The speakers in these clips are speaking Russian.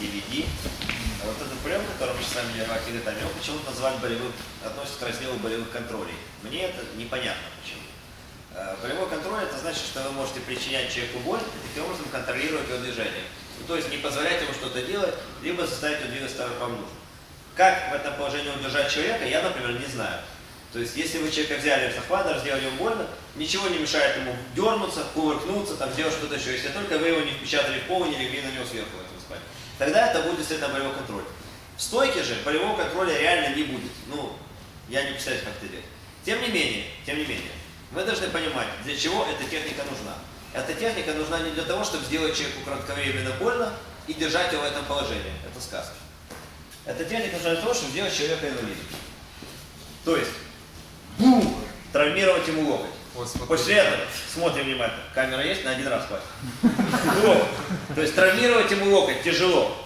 DVD. А вот этот прием, который мы сейчас с вами делали там, его почему-то называют болевым, относится к разделу болевых контролей. Мне это непонятно почему. Э, Болевой контроль это значит, что вы можете причинять человеку боль и таким образом контролировать его движение. Ну, то есть не позволять ему что-то делать, либо заставить его двигаться так, как нужно. Как в этом положении удержать человека, я, например, не знаю. То есть, если вы человека взяли в захват, сделали ему больно, ничего не мешает ему дернуться, кувыркнуться, там, сделать что-то еще, если только вы его не впечатали в пол и не легли на него сверху в спальне. Тогда это будет действительно болевой контроль. В стойке же болевого контроля реально не будет. Ну, я не представляю, как это делать. Тем не менее, тем не менее, вы должны понимать, для чего эта техника нужна. Эта техника нужна не для того, чтобы сделать человеку кратковременно больно и держать его в этом положении. Это сказка. Эта техника нужна для того, чтобы сделать человека инвалидом. То есть, бум, травмировать ему локоть. После этого, смотрим внимательно, камера есть, на один раз хватит. То есть травмировать ему локоть тяжело.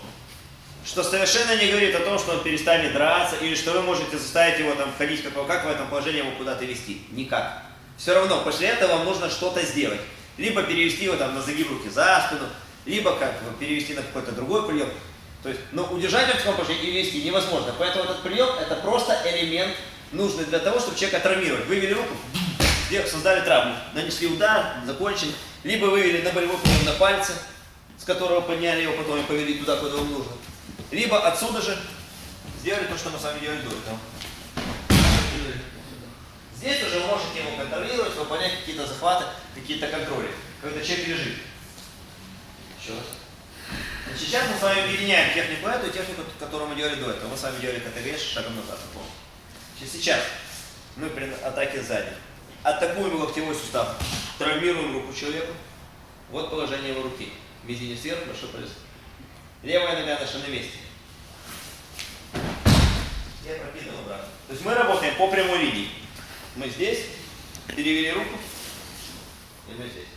Что совершенно не говорит о том, что он перестанет драться, или что вы можете заставить его там ходить, как, как в этом положении его куда-то вести. Никак. Все равно, после этого вам нужно что-то сделать. Либо перевести его там на загиб руки за спину, либо как ну, перевести на какой-то другой прием. То есть, но удержать его в таком положении и вести невозможно. Поэтому этот прием это просто элемент, нужный для того, чтобы человека травмировать. Вывели руку, создали травму, нанесли удар, закончили, либо вывели на болевой прием на пальце, с которого подняли его, потом и повели туда, куда вам нужно. Либо отсюда же сделали то, что мы с вами делали до этого. Здесь уже вы можете его контролировать, выполнять какие-то захваты, какие-то контроли, когда человек лежит. Еще раз. Значит, сейчас мы с вами объединяем технику эту и технику, которую мы делали до этого. Мы с вами делали КТГ шагом назад. Значит, сейчас мы при атаке сзади атакуем локтевой сустав, травмируем руку человеку. Вот положение его руки. Мизинец вверх, большой палец. Левая нога наша на месте. Я прокидываю обратно. То есть мы работаем по прямой линии. Мы здесь, перевели руку, и мы здесь.